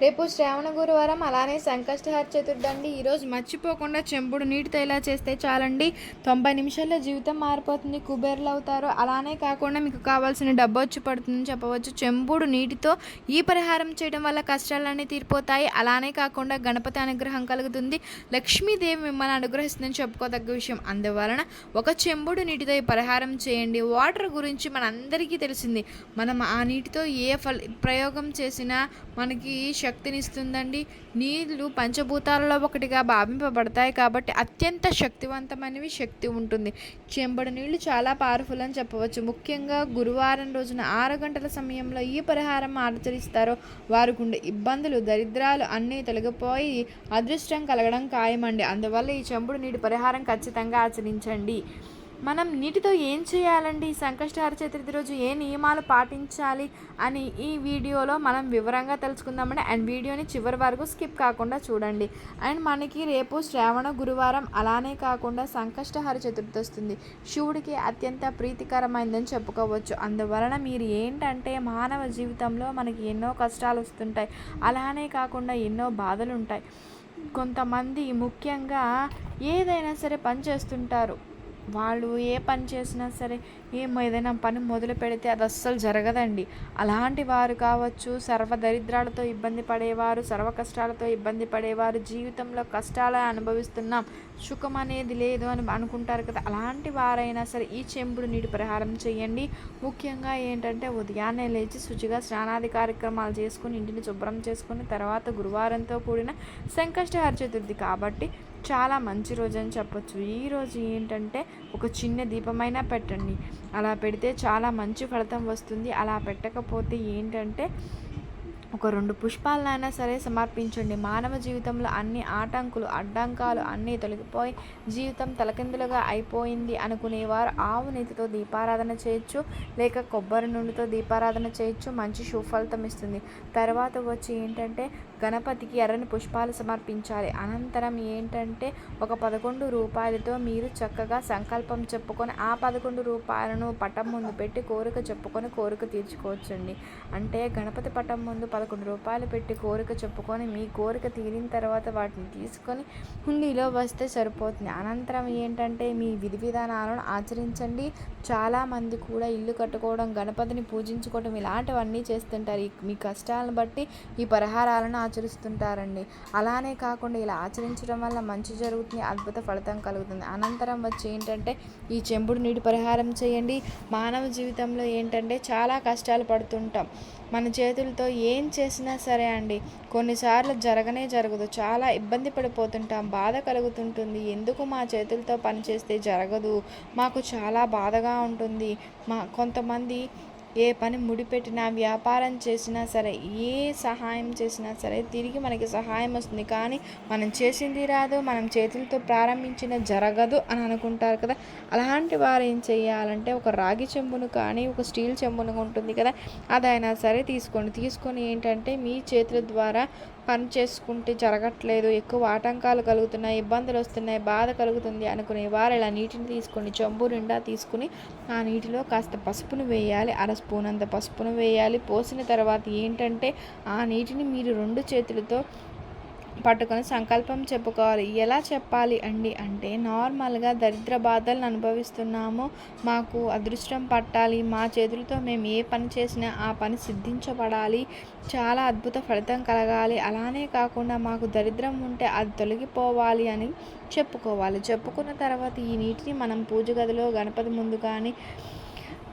రేపు శ్రావణ గురువారం అలానే సంకష్టహార చతుర్థి అండి. ఈరోజు మర్చిపోకుండా చెంబుడు నీటితో ఇలా చేస్తే చాలండి. తొంభై నిమిషాల్లో జీవితం మారిపోతుంది. కుబేర్లు అవుతారు. అలానే కాకుండా మీకు కావాల్సిన డబ్బు వచ్చి పడుతుందని చెప్పవచ్చు. చెంబుడు నీటితో ఈ పరిహారం చేయడం వల్ల కష్టాలన్నీ తీరిపోతాయి. అలానే కాకుండా గణపతి అనుగ్రహం కలుగుతుంది. లక్ష్మీదేవి మిమ్మల్ని అనుగ్రహిస్తుందని చెప్పుకోదగ్గ విషయం. అందువలన ఒక చెంబుడు నీటితో ఈ పరిహారం చేయండి. వాటర్ గురించి మనందరికీ తెలిసింది. మనం ఆ నీటితో ఏ ఫల ప్రయోగం చేసినా మనకి శక్తినిస్తుందండి. నీళ్ళు పంచభూతాలలో ఒకటిగా భావింపబడతాయి కాబట్టి అత్యంత శక్తివంతమైనవి శక్తి ఉంటుంది. చెంబడి నీళ్ళు చాలా పవర్ఫుల్ అని చెప్పవచ్చు. ముఖ్యంగా గురువారం రోజున ఆరు గంటల సమయంలో ఈ పరిహారం ఆచరిస్తారో వారికి ఉండే ఇబ్బందులు దరిద్రాలు అన్నీ తొలగిపోయి అదృష్టం కలగడం ఖాయమండి. అందువల్ల ఈ చెంబుడు నీటి పరిహారం ఖచ్చితంగా ఆచరించండి. మనం నీటితో ఏం చేయాలండి? ఈ సంకష్టహార చతుర్థి రోజు ఏ నియమాలు పాటించాలి అని ఈ వీడియోలో మనం వివరంగా తెలుసుకుందామండి. అండ్ వీడియోని చివరి వరకు స్కిప్ కాకుండా చూడండి. అండ్ మనకి రేపు శ్రావణ గురువారం అలానే కాకుండా సంకష్టహార చతుర్థి వస్తుంది. శివుడికి అత్యంత ప్రీతికరమైందని చెప్పుకోవచ్చు. అందువలన మీరు ఏంటంటే మానవ జీవితంలో మనకి ఎన్నో కష్టాలు వస్తుంటాయి. అలానే కాకుండా ఎన్నో బాధలు ఉంటాయి కొంతమంది ముఖ్యంగా ఏదైనా సరే పని చేస్తుంటారు. వాళ్ళు ఏ పని చేసినా సరే ఏమో ఏదైనా పని మొదలు పెడితే అది అస్సలు జరగదండి. అలాంటి వారు కావచ్చు సర్వ దరిద్రాలతో ఇబ్బంది పడేవారు సర్వ కష్టాలతో ఇబ్బంది పడేవారు జీవితంలో కష్టాలు అనుభవిస్తున్నాం సుఖం అనేది లేదు అని అనుకుంటారు కదా. అలాంటి వారైనా సరే ఈ చెంబుడు నీటి పరిహారం చేయండి. ముఖ్యంగా ఏంటంటే ఉదయాన్నే లేచి శుచిగా స్నానాది కార్యక్రమాలు చేసుకుని ఇంటిని శుభ్రం చేసుకుని తర్వాత గురువారంతో కూడిన సంకష్టహార చతుర్థి కాబట్టి చాలా మంచి రోజు అని చెప్పొచ్చు. ఈరోజు ఏంటంటే ఒక చిన్న దీపమైనా పెట్టండి. అలా పెడితే చాలా మంచి ఫలితం వస్తుంది. అలా పెట్టకపోతే ఏంటంటే ఒక రెండు పుష్పాలనైనా సరే సమర్పించండి. మానవ జీవితంలో అన్ని ఆటంకులు అడ్డంకాలు అన్నీ తొలగిపోయి జీవితం తలకిందులుగా అయిపోయింది అనుకునేవారు ఆవు నీతితో దీపారాధన చేయొచ్చు లేక కొబ్బరి నూనెతో దీపారాధన చేయొచ్చు. మంచి సుఫలితం ఇస్తుంది. తర్వాత వచ్చి ఏంటంటే గణపతికి ఎర్రని పుష్పాలు సమర్పించాలి. అనంతరం ఏంటంటే ఒక పదకొండు రూపాయలతో మీరు చక్కగా సంకల్పం చెప్పుకొని ఆ పదకొండు రూపాయలను పటం ముందు పెట్టి కోరిక చెప్పుకొని కోరిక తీర్చుకోవచ్చండి. అంటే గణపతి పటం ముందు పదకొండు రూపాయలు పెట్టి కోరిక చెప్పుకొని మీ కోరిక తీరిన తర్వాత వాటిని తీసుకొని హుండీలో వస్తే సరిపోతుంది. అనంతరం ఏంటంటే మీ విధి విధానాలను ఆచరించండి. చాలామంది కూడా ఇల్లు కట్టుకోవడం గణపతిని పూజించుకోవడం ఇలాంటివన్నీ చేస్తుంటారు. మీ కష్టాలను బట్టి ఈ పరిహారాలను ఆచరిస్తుంటారండి. అలానే కాకుండా ఇలా ఆచరించడం వల్ల మంచి జరుగుతుంది అద్భుత ఫలితం కలుగుతుంది. అనంతరం వచ్చి ఏంటంటే ఈ చెంబుడు నీటి పరిహారం చేయండి. మానవ జీవితంలో ఏంటంటే చాలా కష్టాలు పడుతుంటాం. మన చేతులతో ఏం చేసినా సరే అండి కొన్నిసార్లు జరగనే జరగదు. చాలా ఇబ్బంది పడిపోతుంటాం బాధ కలుగుతుంటుంది. ఎందుకు మా చేతులతో పనిచేస్తే జరగదు? మాకు చాలా బాధగా ఉంటుంది. మా కొంతమంది ఏ పని ముడిపెట్టినా వ్యాపారం చేసినా సరే ఏ సహాయం చేసినా సరే తిరిగి మనకి సహాయం వస్తుంది. కానీ మనం చేసింది రాదు మనం చేతులతో ప్రారంభించిన జరగదు అని అనుకుంటారు కదా. అలాంటి వారు ఏం చేయాలంటే ఒక రాగి చెంబును కానీ ఒక స్టీల్ చెంబును ఉంటుంది కదా అదైనా సరే తీసుకోండి. తీసుకొని ఏంటంటే మీ చేతుల ద్వారా పని చేసుకుంటే జరగట్లేదు. ఎక్కువ ఆటంకాలు కలుగుతున్నాయి ఇబ్బందులు వస్తున్నాయి బాధ కలుగుతుంది అనుకునే వారు ఇలా నీటిని తీసుకొని చెంబు నిండా తీసుకుని ఆ నీటిలో కాస్త పసుపును వేయాలి. అర స్పూన్ అంత పసుపును వేయాలి. పోసిన తర్వాత ఏంటంటే ఆ నీటిని మీరు రెండు చేతులతో పట్టుకొని సంకల్పం చెప్పుకోవాలి. ఎలా చెప్పాలి అండి అంటే నార్మల్గా దరిద్ర బాధలను అనుభవిస్తున్నాము. మాకు అదృష్టం పట్టాలి. మా చేతులతో మేము ఏ పని చేసినా ఆ పని సిద్ధించబడాలి. చాలా అద్భుత ఫలితం కలగాలి. అలానే కాకుండా మాకు దరిద్రం ఉంటే అది తొలగిపోవాలి అని చెప్పుకోవాలి. చెప్పుకున్న తర్వాత ఈ నీటిని మనం పూజ గదిలో గణపతి ముందు కానీ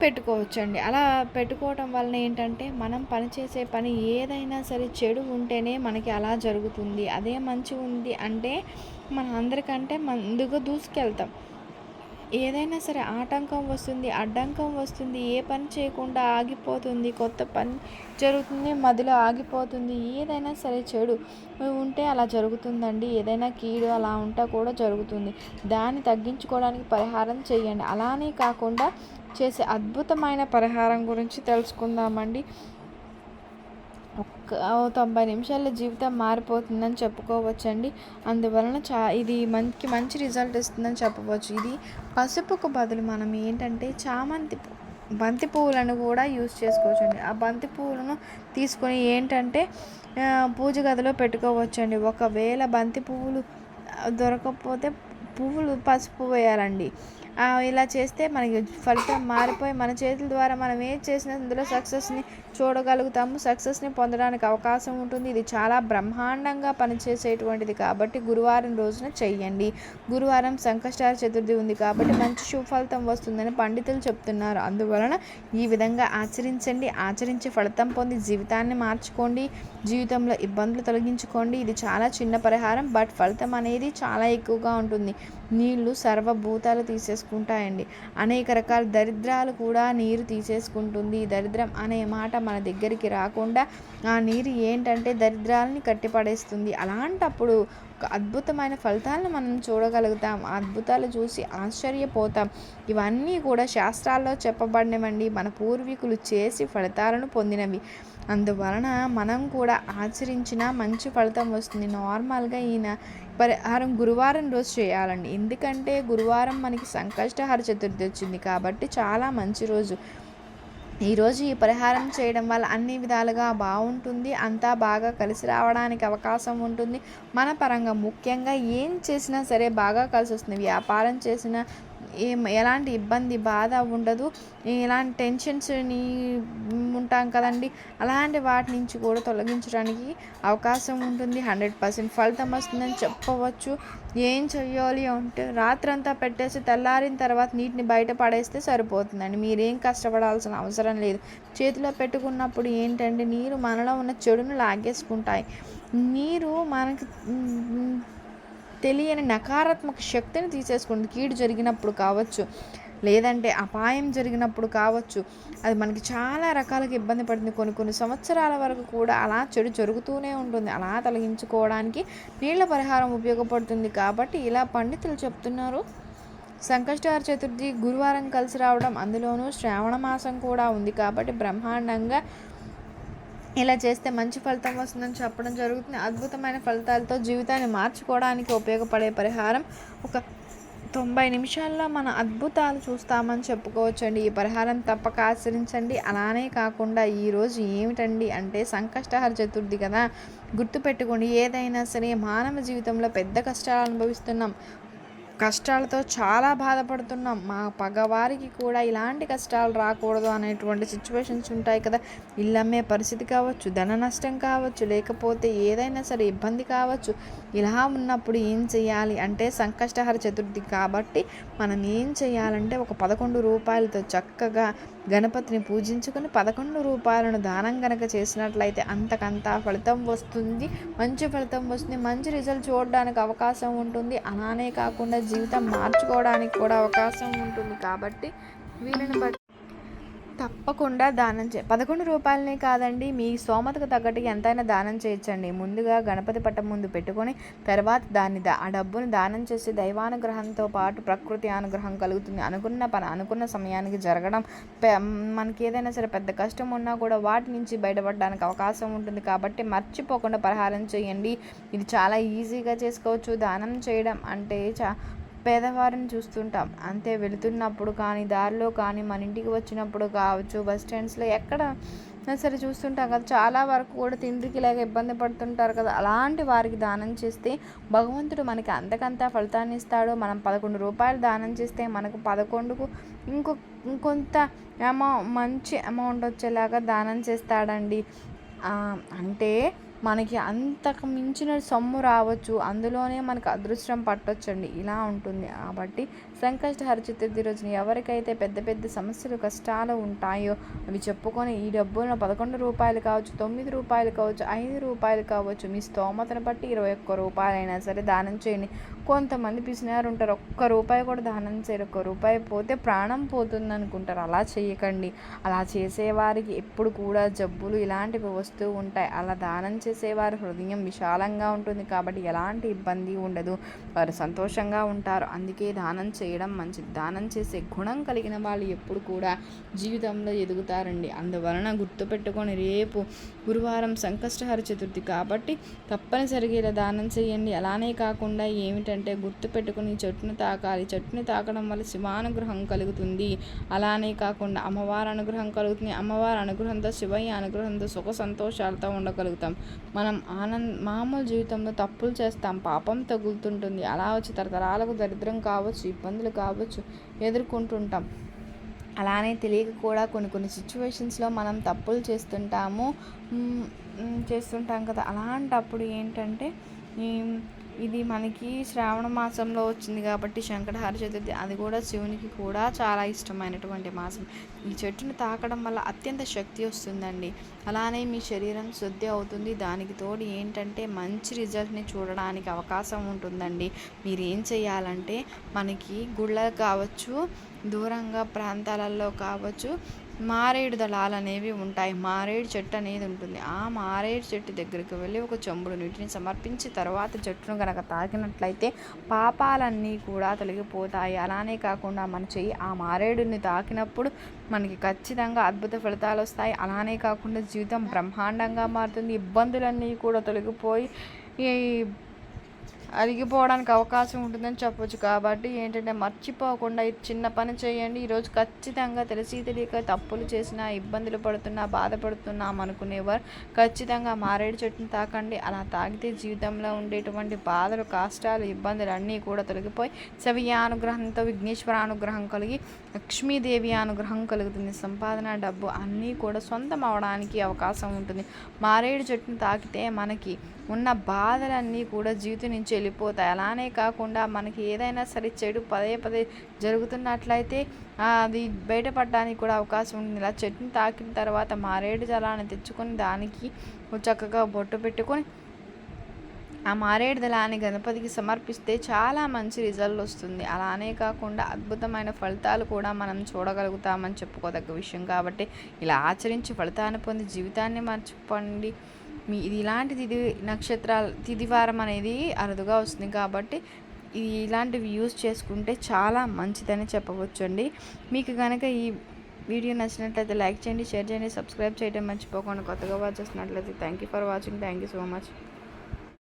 పెట్టుకోవచ్చండి. అలా పెట్టుకోవటం వలన ఏంటంటే మనం పని చేసే పని ఏదైనా సరే చెడు ఉంటేనే మనకి అలా జరుగుతుంది. అదే మంచి ఉంది అంటే మన అందరికంటే ముందుగా దూసుకెళ్తాం. ఏదైనా సరే ఆటంకం వస్తుంది అడ్డంకం వస్తుంది ఏ పని చేయకుండా ఆగిపోతుంది కొత్త పని జరుగుతుంది మధ్యలో ఆగిపోతుంది ఏదైనా సరే చెడు ఉంటే అలా జరుగుతుందండి. ఏదైనా కీడు అలా ఉంటే కూడా జరుగుతుంది. దాన్ని తగ్గించుకోవడానికి పరిహారం చేయండి. అలానే కాకుండా చేసే అద్భుతమైన పరిహారం గురించి తెలుసుకుందామండి. ఒక్క తొంభై నిమిషాల్లో జీవితం మారిపోతుందని చెప్పుకోవచ్చండి. అందువలన చా ఇది మంచి మంచి రిజల్ట్ ఇస్తుందని చెప్పవచ్చు. ఇది పసుపుకు బదులు మనం ఏంటంటే చామంతి బంతి పువ్వులను కూడా యూస్ చేసుకోవచ్చండి. ఆ బంతి పువ్వులను తీసుకొని ఏంటంటే పూజ గదిలో పెట్టుకోవచ్చండి. ఒకవేళ బంతి పువ్వులు దొరకకపోతే పువ్వులు పసుపు వేయాలండి. ఇలా చేస్తే మనకి ఫలితం మారిపోయి మన చేతుల ద్వారా మనం ఏం చేసినా అందులో సక్సెస్ని చూడగలుగుతాము. సక్సెస్ని పొందడానికి అవకాశం ఉంటుంది. ఇది చాలా బ్రహ్మాండంగా పనిచేసేటువంటిది కాబట్టి గురువారం రోజున చెయ్యండి. గురువారం సంకష్టార చతుర్థి ఉంది కాబట్టి మంచి సుఫలితం వస్తుందని పండితులు చెప్తున్నారు. అందువలన ఈ విధంగా ఆచరించండి. ఆచరించి ఫలితం పొంది జీవితాన్ని మార్చుకోండి. జీవితంలో ఇబ్బందులు తొలగించుకోండి. ఇది చాలా చిన్న పరిహారం బట్ ఫలితం అనేది చాలా ఎక్కువగా ఉంటుంది. నీళ్ళు సర్వభూతాలు తీసేసుకుంటాయండి అనేక రకాల దరిద్రాలు కూడా నీరు తీసేసుకుంటుంది. దరిద్రం అనే మాట మన దగ్గరికి రాకుండా ఆ నీరు ఏంటంటే దరిద్రాలని కట్టిపడేస్తుంది. అలాంటప్పుడు ఒక అద్భుతమైన ఫలితాలను మనం చూడగలుగుతాం. ఆ అద్భుతాలు చూసి ఆశ్చర్యపోతాం. ఇవన్నీ కూడా శాస్త్రాల్లో చెప్పబడినవండి. మన పూర్వీకులు చేసి ఫలితాలను పొందినవి. అందువలన మనం కూడా ఆచరించిన మంచి ఫలితం వస్తుంది. నార్మల్గా ఈయన పరిహారం గురువారం రోజు చేయాలండి. ఎందుకంటే గురువారం మనకి సంకష్టహర చతుర్థి వచ్చింది కాబట్టి చాలా మంచి రోజు. ఈరోజు ఈ పరిహారం చేయడం వల్ల అన్ని విధాలుగా బాగుంటుంది. అంతా బాగా కలిసి రావడానికి అవకాశం ఉంటుంది. మన పరంగా ముఖ్యంగా ఏం చేసినా సరే బాగా కలిసి వస్తుంది. వ్యాపారం చేసినా ఏం ఎలాంటి ఇబ్బంది బాధ ఉండదు. ఎలాంటి టెన్షన్స్ని ఉంటాం కదండి. అలాంటి వాటి నుంచి కూడా తొలగించడానికి అవకాశం ఉంటుంది. హండ్రెడ్ పర్సెంట్ ఫలితం వస్తుందని చెప్పవచ్చు. ఏం చెయ్యాలి అంటే రాత్రంతా పెట్టేసి తెల్లారిన తర్వాత నీటిని బయట పడేస్తే సరిపోతుందండి. మీరేం కష్టపడాల్సిన అవసరం లేదు. చేతిలో పెట్టుకున్నప్పుడు ఏంటంటే నీరు మనలో ఉన్న చెడును లాగేసుకుంటాయి. నీరు మనకి తెలియని నకారాత్మక శక్తిని తీసేసుకుంది కీడు జరిగినప్పుడు కావచ్చు లేదంటే అపాయం జరిగినప్పుడు కావచ్చు అది మనకి చాలా రకాలుగా ఇబ్బంది పడుతుంది. కొన్ని కొన్ని సంవత్సరాల వరకు కూడా అలా చెడు జరుగుతూనే ఉంటుంది. అలా తొలగించుకోవడానికి నీళ్ళ పరిహారం ఉపయోగపడుతుంది. కాబట్టి ఇలా పండితులు చెప్తున్నారు. సంకష్టార చతుర్థి గురువారం కలిసి రావడం అందులోనూ శ్రావణ మాసం కూడా ఉంది. కాబట్టి బ్రహ్మాండంగా ఇలా చేస్తే మంచి ఫలితం వస్తుందని చెప్పడం జరుగుతుంది. అద్భుతమైన ఫలితాలతో జీవితాన్ని మార్చుకోవడానికి ఉపయోగపడే పరిహారం ఒక తొంభై నిమిషాల్లో మన అద్భుతాలు చూస్తామని చెప్పుకోవచ్చండి. ఈ పరిహారం తప్పక ఆచరించండి. అలానే కాకుండా ఈరోజు ఏమిటండి అంటే సంకష్టహర చతుర్థి కదా. గుర్తుపెట్టుకోండి ఏదైనా సరే మానవ జీవితంలో పెద్ద కష్టాలు అనుభవిస్తున్నాం. కష్టాలతో చాలా బాధపడుతున్నాం. మా పగవారికి కూడా ఇలాంటి కష్టాలు రాకూడదు అనేటువంటి సిచ్యువేషన్స్ ఉంటాయి కదా. ఇల్లమ్మే పరిస్థితి కావచ్చు ధన నష్టం కావచ్చు లేకపోతే ఏదైనా సరే ఇబ్బంది కావచ్చు. ఇలా ఉన్నప్పుడు ఏం చేయాలి అంటే సంకష్టహర చతుర్థి కాబట్టి మనం ఏం చేయాలంటే ఒక పదకొండు రూపాయలతో చక్కగా గణపతిని పూజించుకొని పదకొండు రూపాయలను దానం గనక చేసినట్లయితే అంతకంతా ఫలితం వస్తుంది. మంచి ఫలితం వస్తుంది. మంచి రిజల్ట్ చూడడానికి అవకాశం ఉంటుంది. అలానే కాకుండా జీవితం మార్చుకోవడానికి కూడా అవకాశం ఉంటుంది కాబట్టి వీళ్ళని బట్టి తప్పకుండా దానం చే పదకొండు రూపాయలనే కాదండి మీ స్తోమతకు తగ్గట్టు ఎంతైనా దానం చేయొచ్చండి. ముందుగా గణపతి పట్టం ముందు పెట్టుకొని తర్వాత దాన్ని దా- ఆ డబ్బును దానం చేసి దైవానుగ్రహంతో పాటు ప్రకృతి అనుగ్రహం కలుగుతుంది. అనుకున్న పని అనుకున్న సమయానికి జరగడం పె- మనకి ఏదైనా సరే పెద్ద కష్టం ఉన్నా కూడా వాటి నుంచి బయటపడడానికి అవకాశం ఉంటుంది కాబట్టి మర్చిపోకుండా పరిహారం చేయండి. ఇది చాలా ఈజీగా చేసుకోవచ్చు. దానం చేయడం అంటే చా పేదవారిని చూస్తుంటాం. అంతే వెళుతున్నప్పుడు కానీ దారిలో కానీ మన ఇంటికి వచ్చినప్పుడు కావచ్చు బస్ స్టాండ్స్లో ఎక్కడ సరే చూస్తుంటాం కదా. చాలా వరకు కూడా తిండికి లేక ఇబ్బంది పడుతుంటారు కదా. అలాంటి వారికి దానం చేస్తే భగవంతుడు మనకి అంతకంతా ఫలితాన్ని ఇస్తాడు. మనం పదకొండు రూపాయలు దానం చేస్తే మనకు పదకొండుకు ఇంకో ఇంకొంత అమౌ మంచి అమౌంట్ వచ్చేలాగా దానం చేస్తాడండి. అంటే మనకి అంతకు మించిన సొమ్ము రావచ్చు. అందులోనే మనకు అదృష్టం పట్టొచ్చండి. ఇలా ఉంటుంది. కాబట్టి సంకష్టహర చతుర్థి రోజున ఎవరికైతే పెద్ద పెద్ద సమస్యలు కష్టాలు ఉంటాయో అవి చెప్పుకొని ఈ డబ్బులను పదకొండు రూపాయలు కావచ్చు తొమ్మిది రూపాయలు కావచ్చు ఐదు రూపాయలు కావచ్చు మీ స్తోమతను బట్టి ఇరవై ఒక్క రూపాయలైనా సరే దానం చేయండి. కొంతమంది పిసినారు ఉంటారు ఒక్క రూపాయి కూడా దానం చేయరు. ఒక్క రూపాయి పోతే ప్రాణం పోతుంది అనుకుంటారు. అలా చేయకండి. అలా చేసేవారికి ఎప్పుడు కూడా జబ్బులు ఇలాంటివి వస్తూ ఉంటాయి. అలా దానం చేసేవారి హృదయం విశాలంగా ఉంటుంది. కాబట్టి ఎలాంటి ఇబ్బంది ఉండదు. వారు సంతోషంగా ఉంటారు. అందుకే దానం చేయడం మంచిది. దానం చేసే గుణం కలిగిన వాళ్ళు ఎప్పుడు కూడా జీవితంలో ఎదుగుతారండి. అందువలన గుర్తుపెట్టుకొని రేపు గురువారం సంకష్టహర చతుర్థి కాబట్టి తప్పనిసరిగా ఇలా దానం చేయండి. అలానే కాకుండా ఏమిటంటే గుర్తుపెట్టుకుని చెట్టును తాకాలి. చెట్టుని తాకడం వల్ల శివానుగ్రహం కలుగుతుంది. అలానే కాకుండా అమ్మవారి అనుగ్రహం కలుగుతుంది. అమ్మవారి అనుగ్రహంతో శివయ్య అనుగ్రహంతో సుఖ సంతోషాలతో ఉండగలుగుతాం. మనం ఆనంద్ మామూలు జీవితంలో తప్పులు చేస్తాం. పాపం తగులుతుంటుంది. అలా వచ్చి తరతరాలకు దరిద్రం కావచ్చు ఇబ్బందులు కావచ్చు ఎదుర్కొంటుంటాం. అలానే తెలియక కూడా కొన్ని కొన్ని సిచ్యువేషన్స్లో మనం తప్పులు చేస్తుంటాము చేస్తుంటాం కదా. అలాంటప్పుడు ఏంటంటే ఇది మనకి శ్రావణ మాసంలో వచ్చింది కాబట్టి శంకరహార చతుర్థి. అది కూడా శివునికి కూడా చాలా ఇష్టమైనటువంటి మాసం. ఈ చెట్టును తాకడం వల్ల అత్యంత శక్తి వస్తుందండి. అలానే మీ శరీరం శుద్ధి అవుతుంది. దానికి తోడు ఏంటంటే మంచి రిజల్ట్ని చూడడానికి అవకాశం ఉంటుందండి. మీరు ఏం చేయాలంటే మనకి గుళ్ళ కావచ్చు దూరంగా ప్రాంతాలలో కావచ్చు మారేడు దళాలు అనేవి ఉంటాయి. మారేడు చెట్టు అనేది ఉంటుంది. ఆ మారేడు చెట్టు దగ్గరికి వెళ్ళి ఒక చెంబుడు నీటిని సమర్పించి తర్వాత చెట్టును కనుక తాకినట్లయితే పాపాలన్నీ కూడా తొలగిపోతాయి. అలానే కాకుండా మన చెయ్యి ఆ మారేడుని తాకినప్పుడు మనకి ఖచ్చితంగా అద్భుత ఫలితాలు వస్తాయి. అలానే కాకుండా జీవితం బ్రహ్మాండంగా మారుతుంది. ఇబ్బందులన్నీ కూడా తొలగిపోయి ఈ అరిగిపోవడానికి అవకాశం ఉంటుందని చెప్పొచ్చు. కాబట్టి ఏంటంటే మర్చిపోకుండా ఇది చిన్న పని చేయండి. ఈరోజు ఖచ్చితంగా తెలిసి తెలియక తప్పులు చేసినా ఇబ్బందులు పడుతున్నా బాధపడుతున్నాం అనుకునేవారు. ఖచ్చితంగా మారేడు చెట్టుని తాకండి. అలా తాగితే జీవితంలో ఉండేటువంటి బాధలు కష్టాలు ఇబ్బందులు అన్నీ కూడా తొలగిపోయి శవియ అనుగ్రహంతో విఘ్నేశ్వర అనుగ్రహం కలిగి లక్ష్మీదేవి అనుగ్రహం కలుగుతుంది. సంపాదన డబ్బు అన్నీ కూడా సొంతం అవడానికి అవకాశం ఉంటుంది. మారేడు చెట్టుని తాకితే మనకి ఉన్న బాధలన్నీ కూడా జీవితం నుంచి వెళ్ళిపోతాయి. అలానే కాకుండా మనకి ఏదైనా సరే చెడు పదే పదే జరుగుతున్నట్లయితే అది బయటపడడానికి కూడా అవకాశం ఉంటుంది. ఇలా చెట్టుని తాకిన తర్వాత మారేడు జలాన్ని తెచ్చుకొని దానికి చక్కగా బొట్టు పెట్టుకొని ఆ మారేడు దళాన్ని గణపతికి సమర్పిస్తే చాలా మంచి రిజల్ట్ వస్తుంది. అలానే కాకుండా అద్భుతమైన ఫలితాలు కూడా మనం చూడగలుగుతామని చెప్పుకోదగ్గ విషయం. కాబట్టి ఇలా ఆచరించి ఫలితాన్ని పొంది జీవితాన్ని మర్చిపోండి మీ ఇది ఇలాంటి తిది నక్షత్రాలు తిదివారం అనేది అరుదుగా వస్తుంది కాబట్టి ఇది ఇలాంటివి యూజ్ చేసుకుంటే చాలా మంచిదని చెప్పవచ్చండి. మీకు కనుక ఈ వీడియో నచ్చినట్లయితే లైక్ చేయండి షేర్ చేయండి సబ్స్క్రైబ్ చేయడం మర్చిపోకుండా కొత్తగా వాచ్ చేసినట్లయితే thank you for watching. Thank you so much.